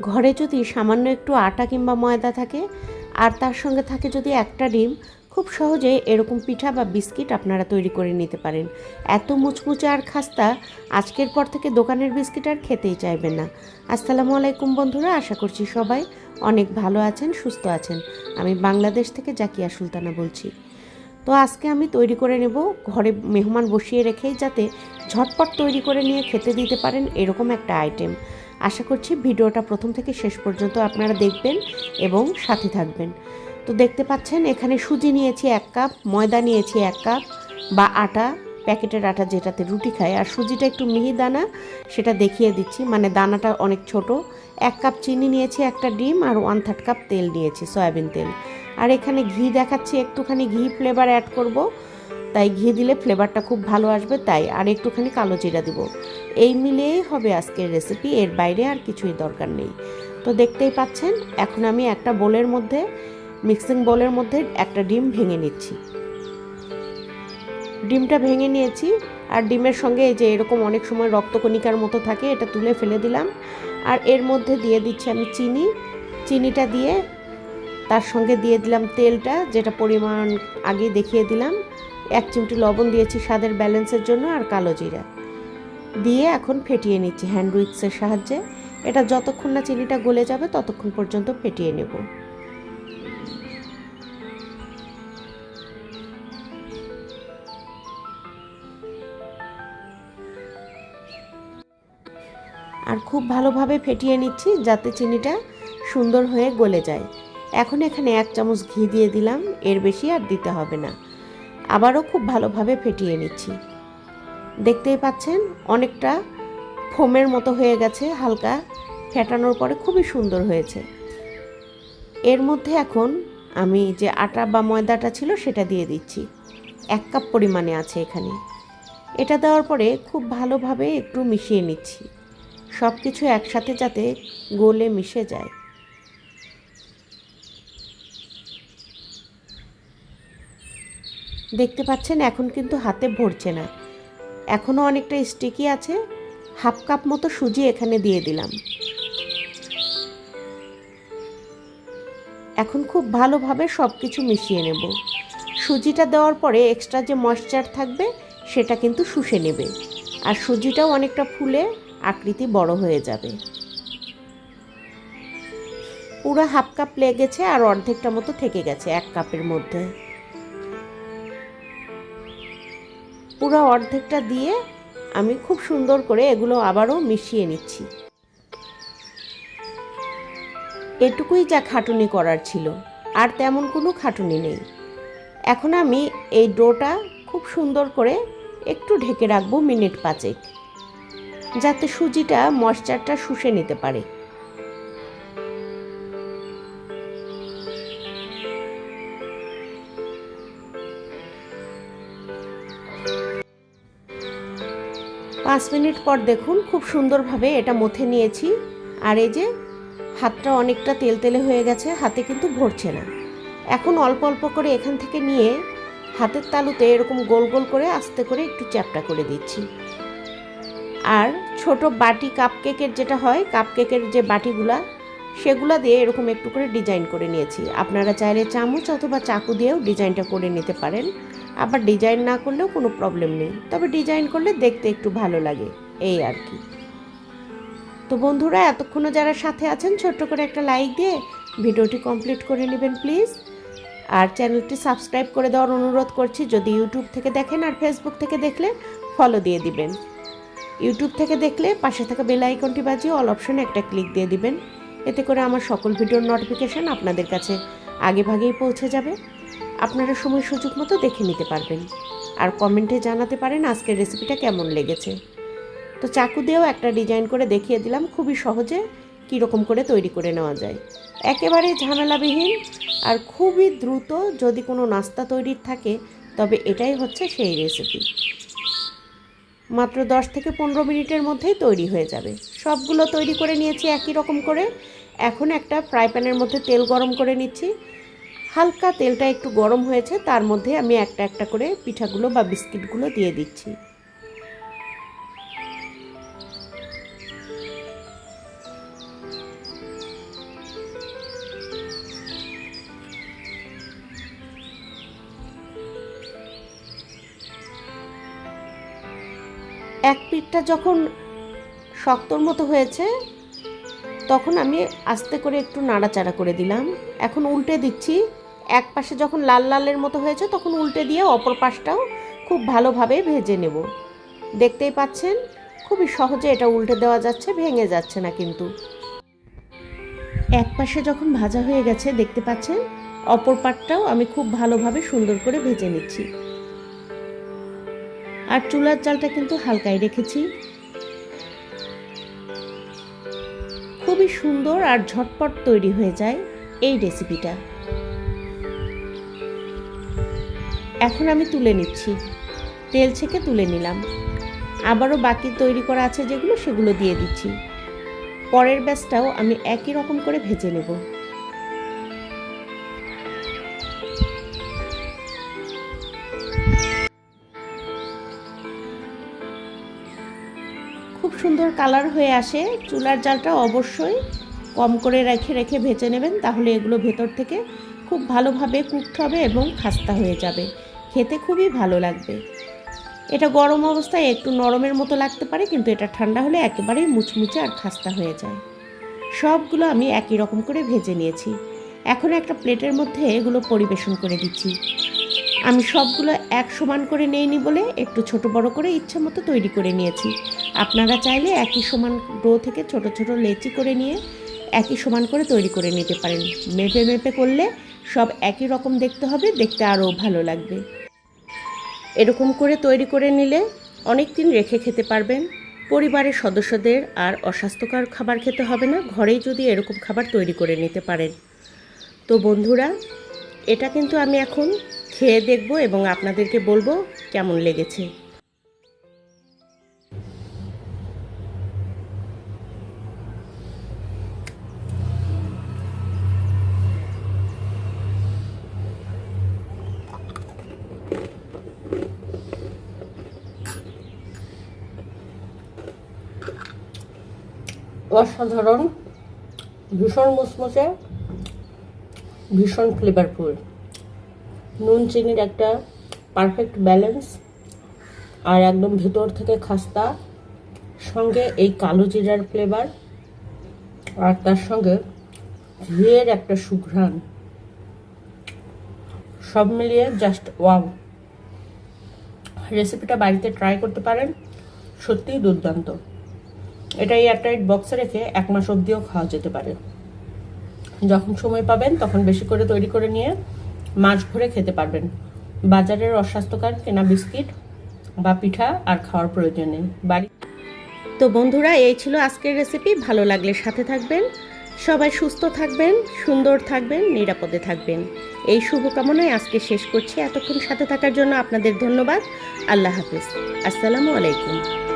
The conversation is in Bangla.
ঘরে যদি সামান্য একটু আটা কিংবা ময়দা থাকে, আর তার সঙ্গে থাকে যদি একটা ডিম, খুব সহজে এরকম পিঠা বা বিস্কিট আপনারা তৈরি করে নিতে পারেন। এত মুচমুচে আর খাস্তা, আজকের পর থেকে দোকানের বিস্কিট আর খেতেই চাইবেন না। আসসালামু আলাইকুম বন্ধুরা, আশা করছি সবাই অনেক ভালো আছেন, সুস্থ আছেন। আমি বাংলাদেশ থেকে জাকিয়া সুলতানা বলছি। তো আজকে আমি তৈরি করে নেব, ঘরে মেহমান বসিয়ে রেখেই যাতে ঝটপট তৈরি করে নিয়ে খেতে দিতে পারেন এরকম একটা আইটেম আশা করছি ভিডিওটা প্রথম থেকে শেষ পর্যন্ত আপনারা দেখবেন এবং সাথে থাকবেন। তো দেখতে পাচ্ছেন, এখানে সুজি নিয়েছি এক কাপ, ময়দা নিয়েছি এক কাপ বা আটা, প্যাকেটের আটা যেটাতে রুটি খায়। আর সুজিটা একটু মিহি দানা, সেটা দেখিয়ে দিচ্ছি। মানে দানাটা অনেক ছোট। এক কাপ চিনি নিয়েছি একটা ডিম আর ওয়ান থার্ড কাপ তেল নিয়েছি, সয়াবিন তেল। আর এখানে ঘি দেখাচ্ছি, একটুখানি ঘি ফ্লেভার অ্যাড করব। তাই ঘি দিলে ফ্লেভারটা খুব ভালো আসবে, তাই আর একটুখানি কালো জিরা দিব। এই মিলিয়েই হবে আজকের রেসিপি এর বাইরে আর কিছুই দরকার নেই। তো দেখতেই পাচ্ছেন, এখন আমি একটা বোলের মধ্যে মিক্সিং বোলের মধ্যে একটা ডিম ভেঙে নিচ্ছি। ডিমটা ভেঙে নিয়েছি, আর ডিমের সঙ্গে এই যে এরকম অনেক সময় রক্তকণিকার মতো থাকে, এটা তুলে ফেলে দিলাম। আর এর মধ্যে দিয়ে দিচ্ছি আমি চিনি। চিনিটা দিয়ে তার সঙ্গে দিয়ে দিলাম তেলটা, যেটা পরিমাণ আগে দেখিয়ে দিলাম। এক চিমটি লবণ দিয়েছি স্বাদের ব্যালেন্সের জন্য আর কালো জিরা। দিয়ে এখন ফেটিয়ে নিচ্ছি হ্যান্ড উইক্সের সাহায্যে। এটা যতক্ষণ না চিনিটা গলে যাবে ততক্ষণ পর্যন্ত ফেটিয়ে নেব। আর খুব ভালোভাবে ফেটিয়ে নিচ্ছি যাতে চিনিটা সুন্দর হয়ে গলে যায়। এখন এখানে এক চামচ ঘি দিয়ে দিলাম, এর বেশি আর দিতে হবে না। আবারও খুব ভালোভাবে ফেটিয়ে নিচ্ছি। দেখতেই পাচ্ছেন, অনেকটা ফোমের মতো হয়ে গেছে, হালকা ফেটানোর পরে খুবই সুন্দর হয়েছে। এর মধ্যে এখন আমি যে আটা বা ময়দাটা ছিল সেটা দিয়ে দিচ্ছি। এক কাপ পরিমাণে আছে এখানে। এটা দেওয়ার পরে খুব ভালোভাবে একটু মিশিয়ে নিচ্ছি। সব কিছু একসাথে যাতে গোলে মিশে যায়। দেখতে পাচ্ছেন এখন কিন্তু হাতে ভরছে না। এখনও অনেকটা স্টিকি আছে। হাফ কাপ মতো সুজি এখানে দিয়ে দিলাম। এখন খুব ভালোভাবে সব কিছু মিশিয়ে নেব। সুজিটা দেওয়ার পরে এক্সট্রা যে ময়শ্চার থাকবে, সেটা কিন্তু শুষে নেবে। আর সুজিটাও অনেকটা ফুলে আকৃতি বড় হয়ে যাবে। পুরো হাফ কাপ লেগেছে আর অর্ধেকটা মতো থেকে গেছে এক কাপের মধ্যে। পুরো অর্ধেকটা দিয়ে আমি খুব সুন্দর করে এগুলো আবারও মিশিয়ে নিচ্ছি। এটুকুই যা খাটুনি করার ছিল, আর তেমন কোনো খাটুনি নেই। এখন আমি এই ডোটা খুব সুন্দর করে একটু ঢেকে রাখব মিনিট পাঁচেক, যাতে সুজিটা ময়শ্চারটা শুষে নিতে পারে। পাঁচ মিনিট পর দেখুন খুব সুন্দরভাবে এটা মথে নিয়েছি। আর এই যে হাতটা অনেকটা তেল তেলে হয়ে গেছে, হাতে কিন্তু ভরছে না। এখন অল্প অল্প করে এখান থেকে নিয়ে হাতের তালুতে এরকম গোল গোল করে আস্তে করে একটু চ্যাপটা করে দিচ্ছি। আর ছোট বাটি কাপ কেকের যেটা হয় কাপ কেকের যে বাটিগুলা, সেগুলা দিয়ে এরকম একটু করে ডিজাইন করে নিয়েছি। আপনারা চাইলে চামচ অথবা চাকু দিয়েও ডিজাইনটা করে নিতে পারেন। আবার ডিজাইন না করলেও কোনো প্রবলেম নেই। তবে ডিজাইন করলে দেখতে একটু ভালো লাগে, এই আর কি। তো বন্ধুরা, এতক্ষণও যারা সাথে আছেন, ছোট্ট করে একটা লাইক দিয়ে ভিডিওটি কমপ্লিট করে নেবেন প্লিজ আর চ্যানেলটি সাবস্ক্রাইব করে দেওয়ার অনুরোধ করছি, যদি ইউটিউব থেকে দেখেন আর ফেসবুক থেকে দেখলে ফলো দিয়ে দিবেন। ইউটিউব থেকে দেখলে পাশে থাকা বেল আইকনটি বাজিয়ে অল অপশনে একটা ক্লিক দিয়ে দিবেন। এতে করে আমার সকল ভিডিওর নোটিফিকেশান আপনাদের কাছে আগে ভাগেই পৌঁছে যাবে। আপনারা সময় সুযোগ মতো দেখে নিতে পারবেন। আর কমেন্টে জানাতে পারেন আজকের রেসিপিটা কেমন লেগেছে। তো চাকু দিয়েও একটা ডিজাইন করে দেখিয়ে দিলাম, খুবই সহজে কীরকম করে তৈরি করে নেওয়া যায়। একেবারে ঝামেলাবিহীন আর খুবই দ্রুত যদি কোনো নাস্তা তৈরির থাকে, তবে এটাই হচ্ছে সেই রেসিপি। মাত্র দশ থেকে পনেরো মিনিটের মধ্যেই তৈরি হয়ে যাবে। সবগুলো তৈরি করে নিয়েছি একই রকম করে। এখন একটা ফ্রাই প্যানের মধ্যে তেল গরম করে নিচ্ছি। হালকা তেলটা একটু গরম হয়েছে, তার মধ্যে আমি একটা একটা করে পিঠাগুলো বা বিস্কিটগুলো দিয়ে দিচ্ছি। এক পিঠটা যখন শক্তর মতো হয়েছে, তখন আমি আস্তে করে একটু নাড়াচাড়া করে দিলাম। এখন উল্টে দিচ্ছি এক পাশে যখন লাল লালের মতো হয়েছে, তখন উল্টে দিয়ে অপর পাশটাও খুব ভালোভাবে ভেজে নেব। দেখতেই পাচ্ছেন, খুবই সহজে এটা উল্টে দেওয়া যাচ্ছে, ভেঙে যাচ্ছে না কিন্তু। এক পাশে যখন ভাজা হয়ে গেছে, দেখতে পাচ্ছেন, অপর পাটটাও আমি খুব ভালোভাবে সুন্দর করে ভেজে নিচ্ছি। আর চুলার চালটা কিন্তু হালকাই রেখেছি। খুবই সুন্দর আর ঝটপট তৈরি হয়ে যায় এই রেসিপিটা এখন আমি তুলে নিচ্ছি। তেল ছেঁকে তুলে নিলাম। আবারও বাকি তৈরি করা আছে যেগুলো, সেগুলো দিয়ে দিচ্ছি। পরের ব্যাচটাও আমি একই রকম করে ভেজে নেব। খুব সুন্দর কালার হয়ে আসে। চুলার জালটা অবশ্যই কম করে রেখে রেখে ভেজে নেবেন, তাহলে এগুলো ভেতর থেকে খুব ভালোভাবে কুকড হবে এবং খাস্তা হয়ে যাবে। খেতে খুবই ভালো লাগবে। এটা গরম অবস্থায় একটু নরমের মতো লাগতে পারে, কিন্তু এটা ঠান্ডা হলে একেবারেই মুচমুচে আর খাস্তা হয়ে যায়। সবগুলো আমি একই রকম করে ভেজে নিয়েছি। এখন একটা প্লেটের মধ্যে এগুলো পরিবেশন করে দিচ্ছি। আমি সবগুলো এক সমান করে নেইনি বলে একটু ছোট বড় করে ইচ্ছা মতো তৈরি করে নিয়েছি। আপনারা চাইলে একই সমান ডো থেকে ছোট ছোট লেচি করে নিয়ে একই সমান করে তৈরি করে নিতে পারেন। মেপে মেপে করলে সব একই রকম দেখতে হবে, দেখতে আরও ভালো লাগবে। এরকম করে তৈরি করে নিলে অনেক দিন রেখে খেতে পারবেন। পরিবারের সদস্যদের আর অস্বাস্থ্যকর খাবার খেতে হবে না, ঘরেই যদি এরকম খাবার তৈরি করে নিতে পারেন। তো বন্ধুরা, এটা কিন্তু আমি এখন খেয়ে দেখব এবং আপনাদেরকে বলব কেমন লেগেছে। অসাধারণ। ভীষণ মুসমুসে, ভীষণ ফ্লেভারফুল নুন, চিনির একটা পারফেক্ট ব্যালেন্স আর একদম ভেতর থেকে খাস্তা। সঙ্গে এই কালো জিরার ফ্লেভার আর তার সঙ্গে ঘিয়ের একটা সুঘ্রাণ। সব মিলিয়ে জাস্ট ওয়াও রেসিপিটা বাড়িতে ট্রাই করতে পারেন। সত্যিই দুর্দান্ত। এটা এয়ারটাইট বক্সে রেখে এক মাস অবধিও খাওয়া যেতে পারে। যখন সময় পাবেন, তখন বেশি করে তৈরি করে নিয়ে মাছ ভরে খেতে পারবেন। বাজারের অস্বাস্থ্যকর কেনা বিস্কিট বা পিঠা আর খাওয়ার প্রয়োজন নেই। বাড়ি তো বন্ধুরা, এই ছিল আজকের রেসিপি ভালো লাগলে সাথে থাকবেন, সবাই সুস্থ থাকবেন, সুন্দর থাকবেন, নিরাপদে থাকবেন। এই শুভকামনায় আজকে শেষ করছি। এতক্ষণ সাথে থাকার জন্য আপনাদের ধন্যবাদ। আল্লাহ হাফিজ। আসসালামু আলাইকুম।